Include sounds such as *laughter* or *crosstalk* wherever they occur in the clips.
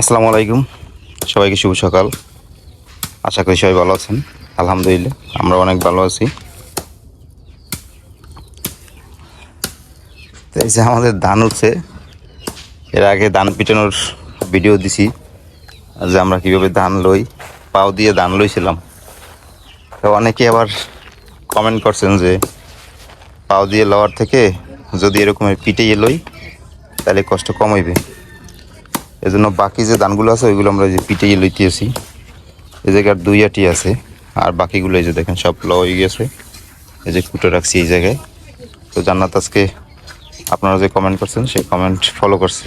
আসসালামু আলাইকুম। সবাইকে শুভ সকাল। আশা করি সবাই ভালো আছেন। আলহামদুলিল্লাহ, আমরা অনেক ভালো আছি। তো এই যে আমাদের ধান উঠছে, এর আগে ধান পিটানোর ভিডিও দিছি, যে আমরা কীভাবে ধান লই, পাও দিয়ে ধান লইছিলাম। তো অনেকে আবার কমেন্ট করছেন যে, পাও দিয়ে লওয়ার থেকে যদি এরকমের পিটিয়ে লই, তাহলে কষ্ট কম হইবে। এজন্য বাকি যে ধানগুলো আছে, ওইগুলো আমরা যে পিটিয়ে লইতেছি। এই জায়গার দুই আটি আছে, আর বাকিগুলো এই যে দেখেন, সব ল হয়ে গেছে। এই যে কুটো রাখছি এই জায়গায়। তো জান্নাত আজকে আপনারা যে কমেন্ট করছেন, সেই কমেন্ট ফলো করছে।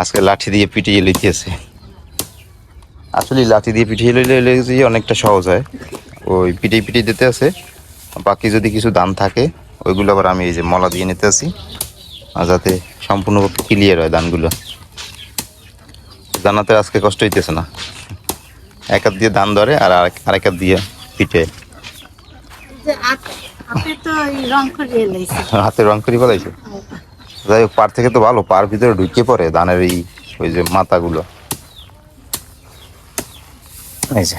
আজকে লাঠি দিয়ে পিটিয়ে লইতেছে। আসলে লাঠি দিয়ে পিটিয়ে লইলে যে অনেকটা সহজ হয়। ওই পিটিয়ে পিটিয়ে দিতে আছে। বাকি যদি কিছু দান থাকে, ওইগুলো আবার আমি এই যে মলা দিয়ে নিতে আসি যাতে সম্পূর্ণভাবে ক্লিয়ার হয় দানগুলো জানাতে আজকে কষ্ট হইতেছে না। এক হাত দিয়ে ধান ধরে আর আরেক হাত দিয়ে পিঠে। হাতে রং করে ফেলাইছে। যাই হোক পার থেকে তো ভালো পার ভিতরে ঢুকে পড়ে ধানের এই ওই যে মাথাগুলো। এই যে।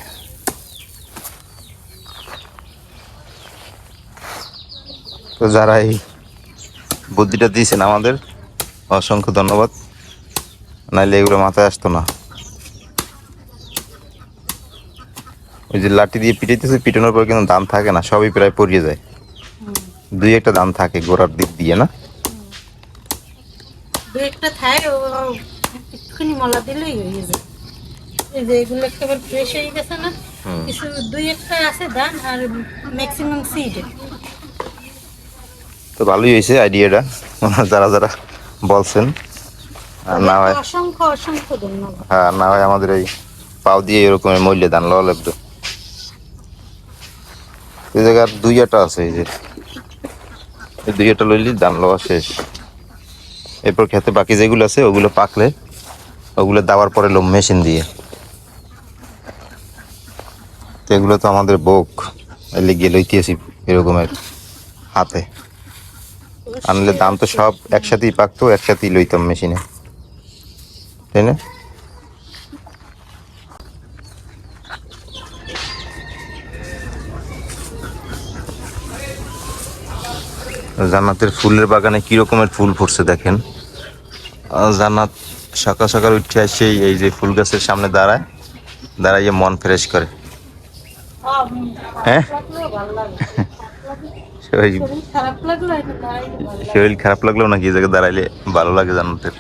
তো যারা এই বুদ্ধিটা দিয়েছেন আমাদের অসংখ্য ধন্যবাদ। নাইলে এগুলো মাথায় আসতো না। ওই যে লাঠি দিয়ে পিটাইতেছে পিটানোর পর কিন্তু দাম থাকে না সবই প্রায় পড়িয়ে যায়। দুই একটা দাম থাকে গোড়ার দিক দিয়ে না? দু একটা থাই একটুখানি মলা দিলেই হয়ে যায় এই যে এগুলো একেবারে ফ্রেশ হয়ে গেছে না হুম। কিছু দুই একটা আছে ধান আর ম্যাক্সিমাম সিড তো ভালোই হয়েছে আইডিয়াটা যারা যারা বলছেন। না হয় অসংখ্য অসংখ্য ধন্যবাদ। হ্যাঁ না হয় আমাদের এই পাও দিয়ে এরকমের মূল্যে ধান লওয়া লাগতো এই জায়গার দুই আটা আছে এই যে। এই দুই আটা লইলি ধান লওয়া শেষ। এরপর খেতে বাকি যেগুলো আছে ওগুলো পাকলে ওগুলো দেওয়ার পরে লোম মেশিন দিয়ে। তো এগুলো তো আমাদের বোক এলে গিয়ে লইতেছি এরকমের হাতে। আনলে দাম তো সব একসাথেই পাকতো একসাথেই লইতাম মেশিনে। তাই না? জান্নাতের ফুলের বাগানে কি রকমের ফুল ফুটছে দেখেন? জান্নাত সকাল সকাল উঠে আসে এই যে ফুল গাছের সামনে দাঁড়ায় দাঁড়াইয়ে মন ফ্রেশ করে। হ্যাঁ? শরীর খারাপ লাগল নাকি এই জায়গায় দাঁড়াইলে ভালো লাগে জান্নাতের।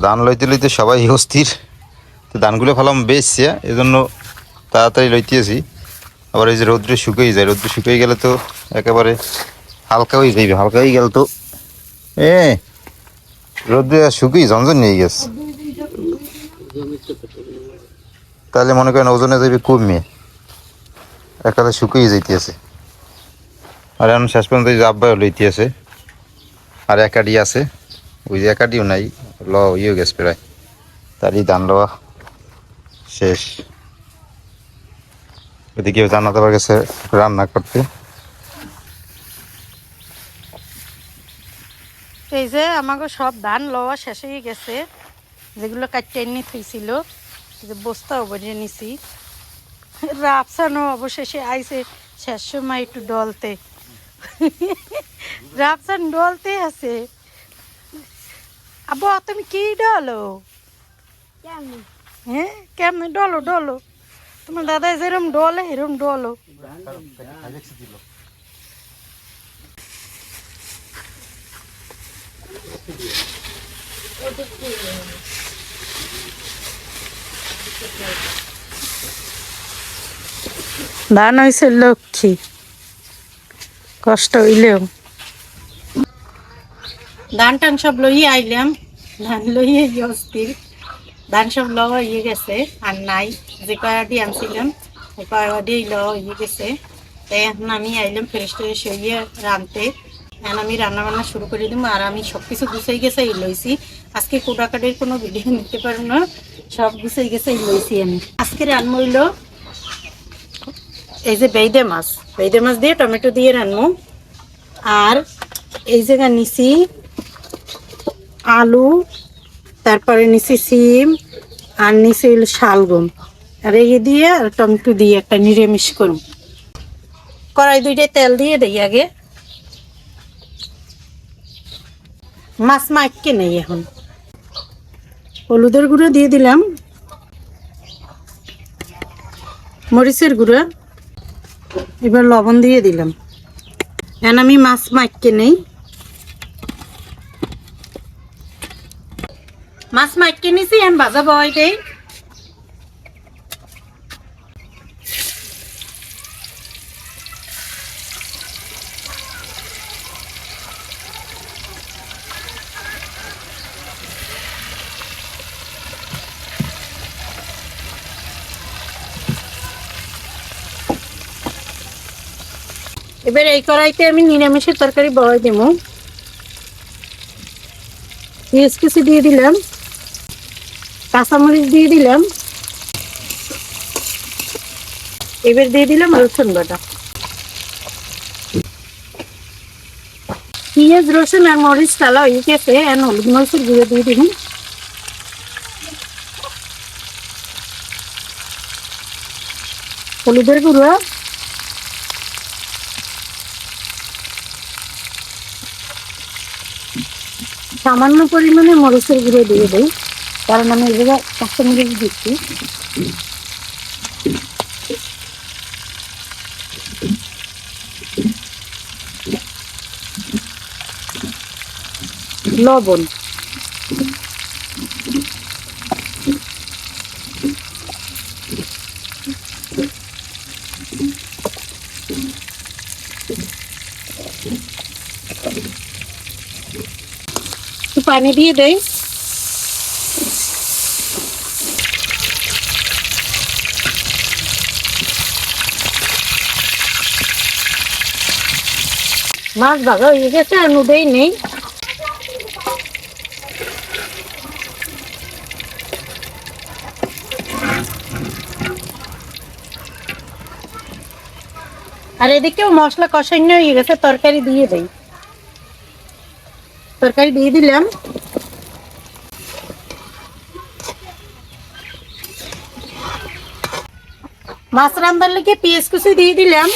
ধান লইতে লইতে সবাই *laughs* অস্থির। তো ধানগুলো ফেলাম এই জন্য তাড়াতাড়ি লইতেছি। আবার এই যে রৌদ্রে শুকিয়ে যায়, রৌদ্রে শুকিয়ে গেলে তো একেবারে হালকা হয়ে যাইবে, হালকা হয়ে গেলে তো। এ, রৌদ্রে শুকিয়ে ঝনঝন নিয়ে গেছে। তাহলে মনে করেন ওজনে যাইবে কমিয়ে একালে শুকিয়ে যাইতেছে। আর এখন শেষ পর্যন্ত আব্বাই লইতেছে। আর একাডি আছে, ওই যে একাডিও নাই। ল ইয়ে গেছে প্রায় তারই ধান লওয়া শেষ। এদিকে জান্নাত আবার গেছে রান্না করতে। এই যে আমাকে সব ধান লওয়া শেষ হয়ে গেছে। যেগুলো কাটতে এনে থইছিল যে বস্তাও বনিয়ে নিছি। রাফসানও অবশেষে আইছে শেষ সময় একটু ডলতে। রাফসান ডলতে আছে। আবু তুমি কি ডলো? হ্যাঁ কেমন ডলো ডলো? তোমার দাদা যেরম ডলে এরম ডলো। ধান হয়েছে লক্ষ্মী। কষ্ট হইলেও। ধান টান সব লইয়ে আইলাম। ধান লইয়ে গিয়ে অস্থির। ধান সব লওয়া ইয়ে গেছে, আর নাই। যে কয়াডি আনছিলাম ওই কয়াডি লওয়া ইয়ে গেছে। তাই এখন আমি আইলাম ফ্রেশ ট্রেশ হইয়ে রানতে। এখন আমি রান্না বান্না শুরু করে দিব, আর আমি সব কিছু গুছাই গেছে এই লইছি। আজকে কোটাকাটির কোনো ভিডিও নিতে পারব না। সব গুছাই গেছে এই লইছি আমি। আজকে রান্না হইল এই যে বেইদে মাছ। বেইদে মাছ দিয়ে টমেটো দিয়ে রান্নু। আর এই জায়গা নিছি আলু, তারপরে নিচে সিম আর নিছি হইল শালগম। আর এই দিয়ে আর টমেটো দিয়ে একটা নিরামিষ করুন কড়াই দুইটায় তেল দিয়ে দেই আগে। মাছ মাইকে নেই এখন। হলুদের গুঁড়ো দিয়ে দিলাম। মরিচের গুঁড়ো। এবার লবণ দিয়ে দিলাম। এখন আমি মাছ মাইকে নেই। মাছ মাইকে নিছি এখন ভাজা বয় দেই। এবার এই কড়াইতে আমি নিরামিষের তরকারি বড়াই দেবো পেঁয়াজ কুচি দিয়ে দিলাম। কাঁচামরিচ দিয়ে দিলাম। এবার দিয়ে দিলাম রসুন বাটা। পেঁয়াজ, রসুন আর মরিচ টালা হয়ে গেছে আর হলুদ মরিচের গুঁড়ো দিয়ে দিলাম। হলুদের গুঁড়ো। সামান্য পরিমাণে মরিচের গুঁড়ো দিয়ে দিই। কারণ আমি এগুলো কাঁচামরিচ দিচ্ছি। লবণ। পানি দিয়ে দেয় মাছ ভাজা হয়ে গেছে, আর নুডেই নেই। আর এদিকেও মশলা কষান্য হয়ে গেছে, তরকারি দিয়ে দেই। তরকারি দিয়ে দিলাম। মাছ রান্নার লেগে পেঁয়াজ কুচি দিয়ে দিলাম।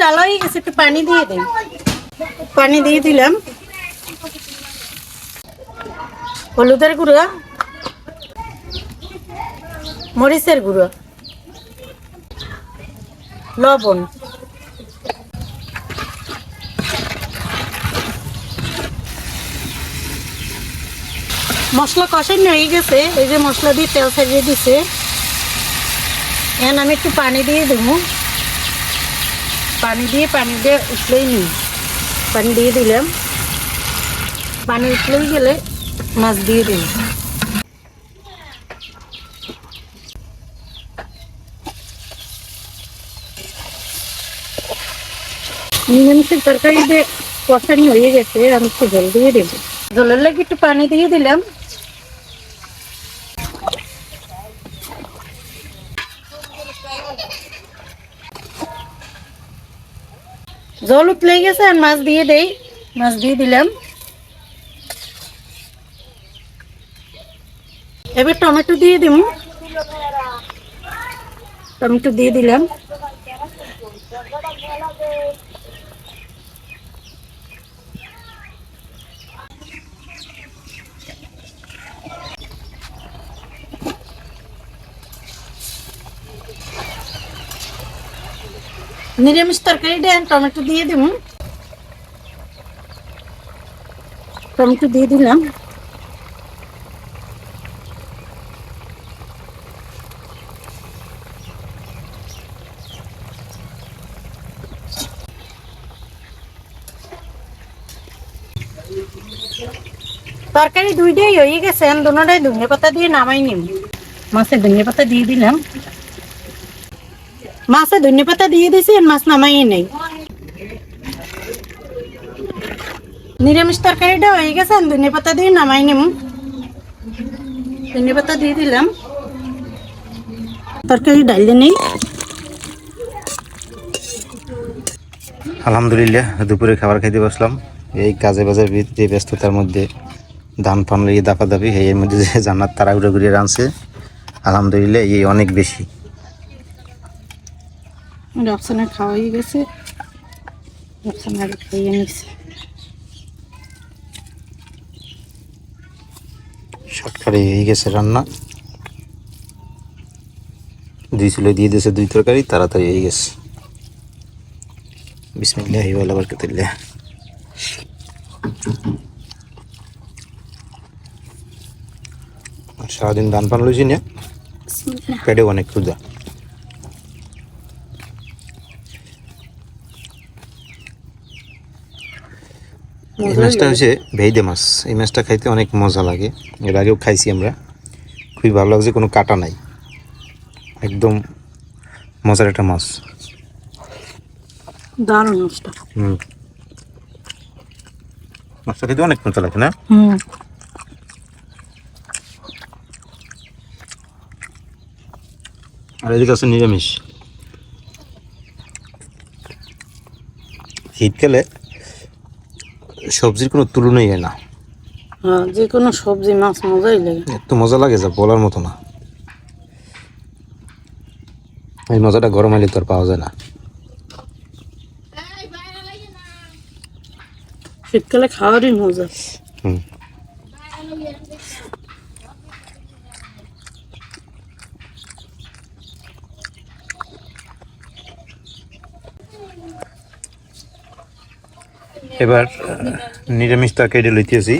টালা হয়ে গেছে, একটু পানি দিয়ে দিই পানি দিয়ে দিলাম। হলুদের গুঁড়ো, মরিচের গুঁড়ো, লবণ। মশলা কষাই হয়ে গেছে, এই যে মশলা দিয়ে তেল ছাড়িয়ে দিছে। এখন আমি একটু পানি দিয়ে দেবো। পানি দিয়ে পানি দিয়ে উঠলেই নিই পানি দিয়ে দিলাম পানি উঠলেই গেলে মাছ দিয়ে দিন নিরামিষের তরকারি দিয়ে কষানি হয়ে গেছে আমি একটু জল দিয়ে দেবো জলের লাগে একটু পানি দিয়ে দিলাম জল উতলে গেছে আর মাছ দিয়ে দেই। মাছ দিয়ে দিলাম। এবার টমেটো দিয়ে দিব টমেটো দিয়ে দিলাম। নিরামিষ তরকারি দেন টমেটো দিয়ে দিব। টমেটো দিয়ে দিলাম। তরকারি দুইটাই হয়ে গেছে দুটাই ধনে পাতা দিয়ে নামাই নিম। মাছের ধনে পাতা দিয়ে দিলাম। মাছে ধনে পাতা দিয়ে দিছি মাছ নামাই নেই। নিরামিষ তরকারিটা হয়ে গেছে আমি ধনে পাতা দিয়ে নামাই নেব ধনে পাতা দিয়ে দিলাম। তরকারি ডাইলে নেই। আলহামদুলিল্লাহ দুপুরে খাবার খাইতে বসলাম। এই কাজে বাজে যে ব্যস্ততার মধ্যে ধান ফান লিয়ে দাপা দাপি এর মধ্যে যে জান্নাত তারা উড়ে ঘুরিয়ে রানছে, আলহামদুলিল্লাহ এই অনেক বেশি। রপসানের খাওয়া হয়ে গেছে রপসানের খাইয়ে নিছে। শর্টকাটে হয়ে গেছে রান্না। দুই চুলে দিয়ে দিয়েছে দুই তরকারি তাড়াতাড়ি হয়ে গেছে। বিসমিল্লাহ ওয়ালা বারকাতুল্লাহ আর সারাদিন ধান পান লইছি না? পেটে অনেক ক্ষুদা এই মাছটা হচ্ছে ভেইদে মাছ। এই মাছটা খাইতে অনেক মজা লাগে। এর আগেও খাইছি আমরা। খুবই ভালো লাগছে কোনো কাটা নাই। একদম মজার একটা মাছ। দারুণ মাছটা। হুম। মাছটা খেতে অনেক মজা লাগে না? হুম। আর এদিকে আছে নিরামিষ। শীতকালে সবজির কোনো তুলনাই হয় না। হ্যাঁ যে কোনো সবজি মাছ মজাই লাগে। এত মজা লাগে যা বলার মতো না। এই মজাটা গরম আইলে তো আর পাওয়া যায় না। শীতকালে খাওয়ারই মজা। হুম। এবার আহ, নিরামিষ তরকারি লইতেছি।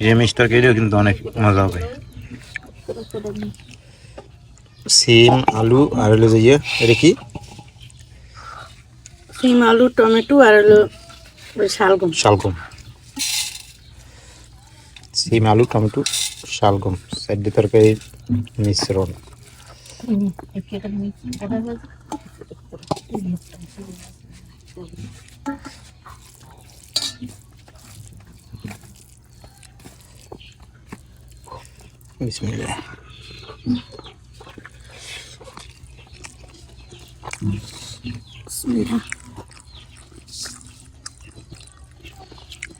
নিরামিষ তরকারিও কিন্তু অনেক মজা হবে। সিম আলু আর হলো যে ইয়ে এটা কি? সিম আলু টমেটো আর হলো শালগম। শালগম। সিম আলু টমেটো শালগম সাইড তরকারি মিশ্রণ। বিসমিল্লাহ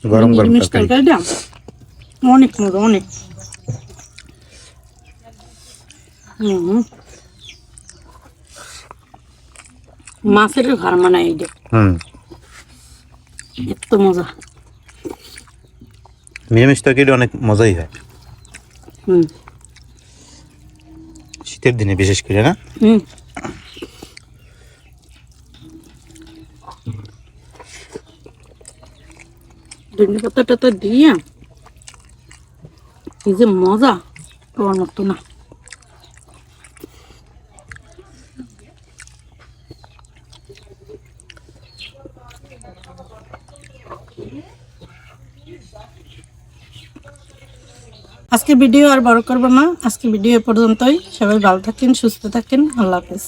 গরম গরম নিরামিষ তরকারি তরকারিটা অনেক মজা অনেক হুম মাছের ঘর মানে এইটা হুম এত মজা নিরামিষ তরকারি অনেক মজাই হয় হুম শীতের দিনে বিশেষ করে না? ধনে পাতাটা তো দিয়ে এই যে মজা তোর মতো না। আজকে ভিডিও আর বড় করব না। আজকে ভিডিও এ পর্যন্তই। সবাই ভালো থাকেন, সুস্থ থাকেন। আল্লাহ হাফেজ।